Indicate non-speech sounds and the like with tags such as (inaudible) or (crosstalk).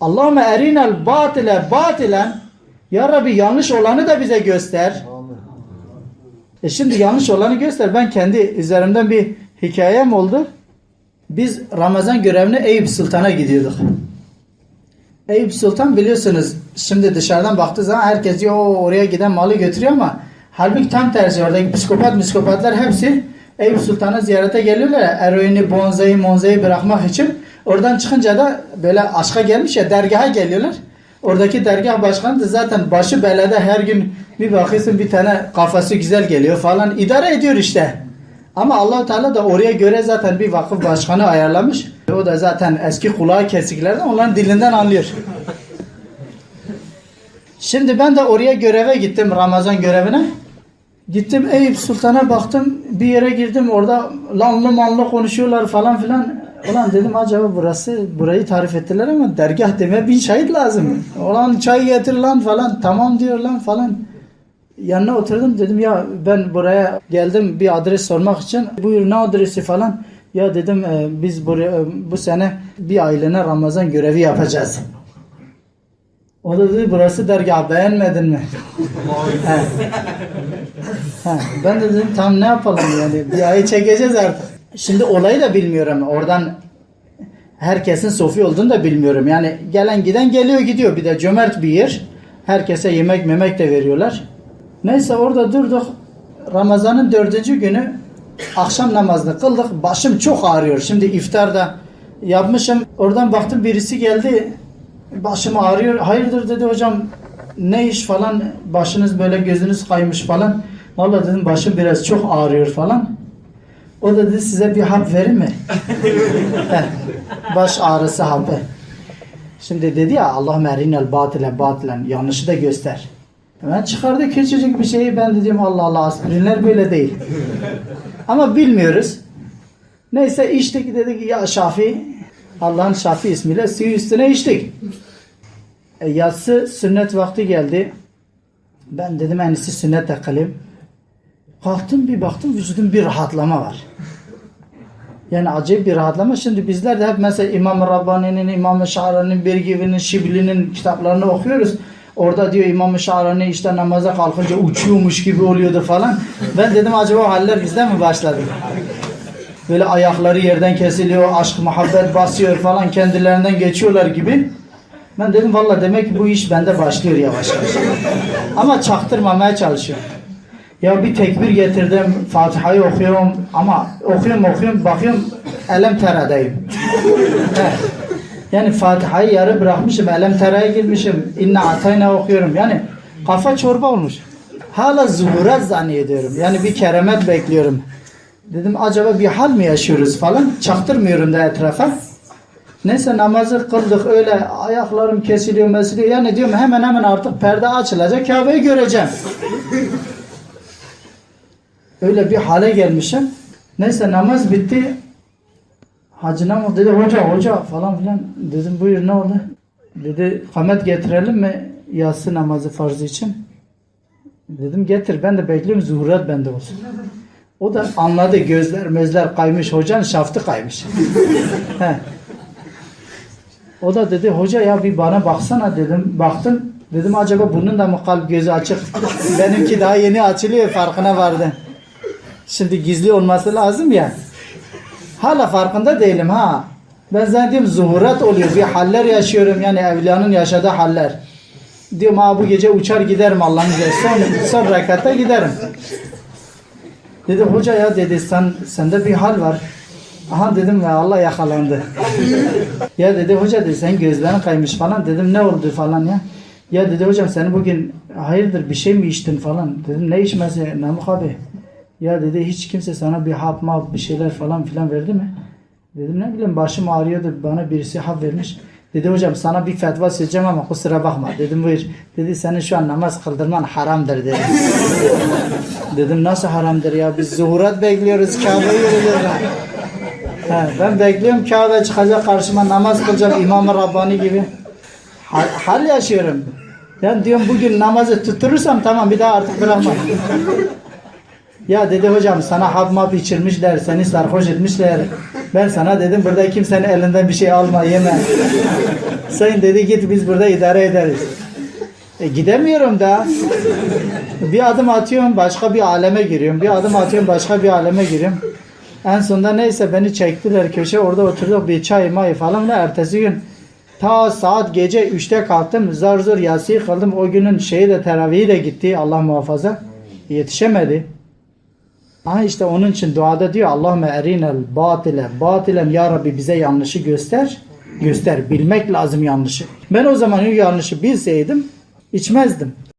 Allahümme erinel batile batilen Ya Rabbi yanlış olanı da bize göster. E şimdi yanlış olanı göster. Ben kendi üzerimden bir hikayem oldu. Biz Ramazan görevine Eyüp Sultan'a gidiyorduk. Eyüp Sultan biliyorsunuz şimdi dışarıdan baktığı zaman herkes diyor "Oo, oraya giden malı götürüyor ama halbuki tam tersi oradaki psikopat psikopatlar hepsi Eyüp Sultan'a ziyarete geliyorlar. Eroini, bonzayı, monzayı bırakmak için. Oradan çıkınca da böyle aşka gelmiş ya dergaha geliyorlar. Oradaki dergah başkanı da zaten başı belada her gün bir bakıyorsun bir tane kafası güzel geliyor falan idare ediyor işte. Ama allah Teala da oraya göre zaten bir vakıf başkanı ayarlamış. O da zaten eski kulağı kesiklerden onların dilinden anlıyor. Şimdi ben de oraya göreve gittim Ramazan görevine. Gittim Eyüp Sultan'a baktım bir yere girdim orada lanlı manlı konuşuyorlar falan filan. Ulan dedim acaba burası burayı tarif ettiler ama dergah deme bin şahit lazım. Ulan çay getir lan falan tamam diyor lan falan. Yanına oturdum dedim ya ben buraya geldim bir adres sormak için. Buyur ne adresi falan. Ya dedim e, biz buraya e, bu sene bir ailene Ramazan görevi yapacağız. O da dedi burası dergah beğenmedin mi? (laughs) He. He, ben de dedim tam ne yapalım yani bir ayı çekeceğiz artık. Şimdi olayı da bilmiyorum oradan herkesin sofi olduğunu da bilmiyorum. Yani gelen giden geliyor gidiyor bir de cömert bir yer. Herkese yemek memek de veriyorlar. Neyse orada durduk. Ramazan'ın dördüncü günü akşam namazını kıldık. Başım çok ağrıyor. Şimdi iftarda yapmışım. Oradan baktım birisi geldi. Başım ağrıyor. Hayırdır dedi hocam ne iş falan başınız böyle gözünüz kaymış falan. Vallahi dedim başım biraz çok ağrıyor falan. O da dedi size bir hap vereyim mi? Heh, (laughs) Baş ağrısı hapı. Şimdi dedi ya Allah merinel batile batilen yanlışı da göster. Hemen çıkardı küçücük bir şeyi ben dedim Allah Allah aspirinler böyle değil. Ama bilmiyoruz. Neyse içtik dedik ya Şafi Allah'ın Şafi ismiyle suyu üstüne içtik. E, yatsı sünnet vakti geldi. Ben dedim en iyisi sünnet de kılayım. Kalktım bir baktım vücudum bir rahatlama var. Yani acayip bir rahatlama. Şimdi bizler de hep mesela İmam-ı Rabbani'nin, İmam-ı Şahrani'nin, Birgivi'nin, Şibli'nin kitaplarını okuyoruz. Orada diyor İmam-ı Şahrani işte namaza kalkınca uçuyormuş gibi oluyordu falan. Ben dedim acaba haller bizden mi başladı? Böyle ayakları yerden kesiliyor, aşk, muhabbet basıyor falan kendilerinden geçiyorlar gibi. Ben dedim valla demek ki bu iş bende başlıyor yavaş yavaş. Ama çaktırmamaya çalışıyorum. Ya bir tekbir getirdim, Fatiha'yı okuyorum ama okuyorum okuyorum bakıyorum elem teradayım. (laughs) Yani Fatiha'yı yarı bırakmışım, elem teraya girmişim, inna atayna okuyorum. Yani kafa çorba olmuş. Hala zuhurat zannediyorum. Yani bir keremet bekliyorum. Dedim acaba bir hal mi yaşıyoruz falan. Çaktırmıyorum da etrafa. Neyse namazı kıldık öyle ayaklarım kesiliyor mesiliyor. Yani diyorum hemen hemen artık perde açılacak Kabe'yi göreceğim. Öyle bir hale gelmişim. Neyse namaz bitti. Hacı Namaz dedi hoca hoca falan filan. Dedim buyur ne oldu? Dedi kamet getirelim mi yatsı namazı farzı için? Dedim getir ben de bekliyorum zuhurat bende olsun. O da anladı gözler mözler kaymış hocanın şaftı kaymış. (laughs) O da dedi hoca ya bir bana baksana dedim. Baktım dedim acaba bunun da mı kalp gözü açık? Benimki daha yeni açılıyor farkına vardı. Şimdi gizli olması lazım ya. Hala farkında değilim ha. Ben zannediyorum zuhurat oluyor. Bir haller yaşıyorum yani evliyanın yaşadığı haller. Diyorum ha bu gece uçar giderim Allah'ın izniyle. Son, son rekatta giderim. Dedi hoca ya dedi sen sende bir hal var. Aha dedim ya Allah yakalandı. (laughs) ya dedi hoca dedi sen gözlerin kaymış falan. Dedim ne oldu falan ya. Ya dedi hocam sen bugün hayırdır bir şey mi içtin falan. Dedim ne içmesi Namık abi. Ya dedi hiç kimse sana bir hap map bir şeyler falan filan verdi mi? Dedim ne bileyim başım ağrıyordu bana birisi hap vermiş. Dedi hocam sana bir fetva söyleyeceğim ama kusura bakma. Dedim buyur. Dedi senin şu an namaz kıldırman haramdır dedi. (laughs) Dedim nasıl haramdır ya biz zuhurat bekliyoruz Kabe'yi. He, ben bekliyorum Kabe çıkacak karşıma namaz kılacak İmam-ı Rabbani gibi. Hal, hal yaşıyorum. Yani diyorum bugün namazı tutturursam tamam bir daha artık bırakmam. Ya dedi hocam sana hap map içirmişler, seni sarhoş etmişler. Ben sana dedim burada kimsenin elinden bir şey alma, yeme. Sayın dedi git biz burada idare ederiz. E, gidemiyorum da. Bir adım atıyorum başka bir aleme giriyorum. Bir adım atıyorum başka bir aleme giriyorum. En sonunda neyse beni çektiler köşe orada oturduk bir çay may falan da ertesi gün ta saat gece 3'te kalktım zar zor yasiyi kıldım o günün şeyi de teravihi de gitti Allah muhafaza yetişemedi. Ama işte onun için duada diyor Allahümme erinel batile batilen ya Rabbi bize yanlışı göster göster bilmek lazım yanlışı. Ben o zaman yanlışı bilseydim içmezdim.